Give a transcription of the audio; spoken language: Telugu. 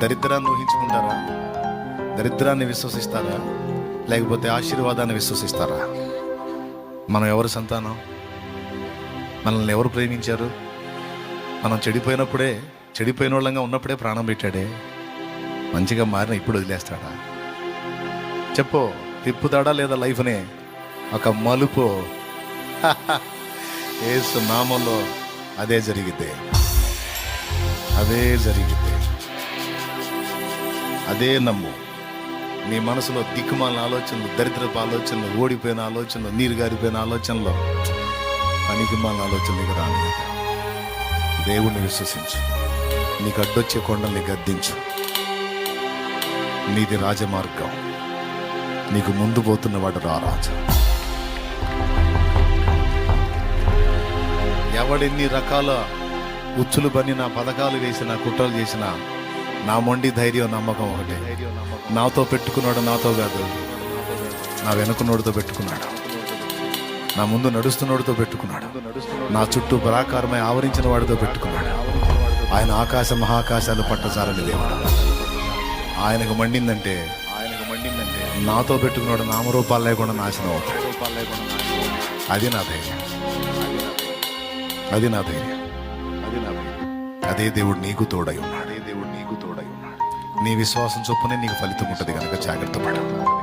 దరిద్రాన్ని ఊహించుకుంటారా? దరిద్రాన్ని విశ్వసిస్తారా? లేకపోతే ఆశీర్వాదాన్ని విశ్వసిస్తారా? మనం ఎవరి సంతానం? మనల్ని ఎవరు ప్రేమించారు? మనం చెడిపోయినప్పుడే చెడిపోయిన వాళ్ళంగా ఉన్నప్పుడే ప్రాణం పెట్టాడే. మంచిగా మారిన ఇప్పుడు వదిలేస్తాడా? చెప్పు తిప్పుతాడా లేదా లైఫ్ని? ఒక మలుపు. ఏసు నామంలో అదే జరిగితే. అదే జరిగితే. అదే నమ్ము. నీ మనసులో దిక్కుమాల ఆలోచనలు దరిద్రపు ఆలోచనలు ఓడిపోయిన ఆలోచనలు నీరు గారిపోయిన ఆలోచనలు పనికిమాల ఆలోచనలు ఇక రాని దేవుణ్ణి విశ్వసించు. నీకు అడ్డొచ్చే కొండల్ని గద్దించు. నీది రాజమార్గం. నీకు ముందు పోతున్నవాడు రా రాజు. ఎవడెన్ని రకాల ఉచ్చులు బని నా పథకాలు వేసిన కుట్రలు చేసినా నా మొండి ధైర్యం నమ్మకం ఒకటి. నాతో పెట్టుకున్నాడు నాతో కాదు. నా వెనుకున్నోడితో పెట్టుకున్నాడు. నా ముందు నడుస్తున్నోడితో పెట్టుకున్నాడు. నా చుట్టూ పరాకారమై ఆవరించిన వాడితో పెట్టుకున్నాడు. ఆయన ఆకాశ మహాకాశాలు పట్టచాలని దేవుడు. ఆయనకు మండిందంటే ఆయనకు మండిందంటే నాతో పెట్టుకున్నాడు నామరూపాలు లేకుండా నాశనం అవుతాడు. అది నా ధైర్యం. అది నా ధైర్యం. అది నా ధైర్యం అదే అదే దేవుడు నీకు తోడై ఉన్నాడు. నీ విశ్వాసం చొప్పునే నీకు ఫలితం ఉంటుంది కనుక జాగ్రత్త పడు.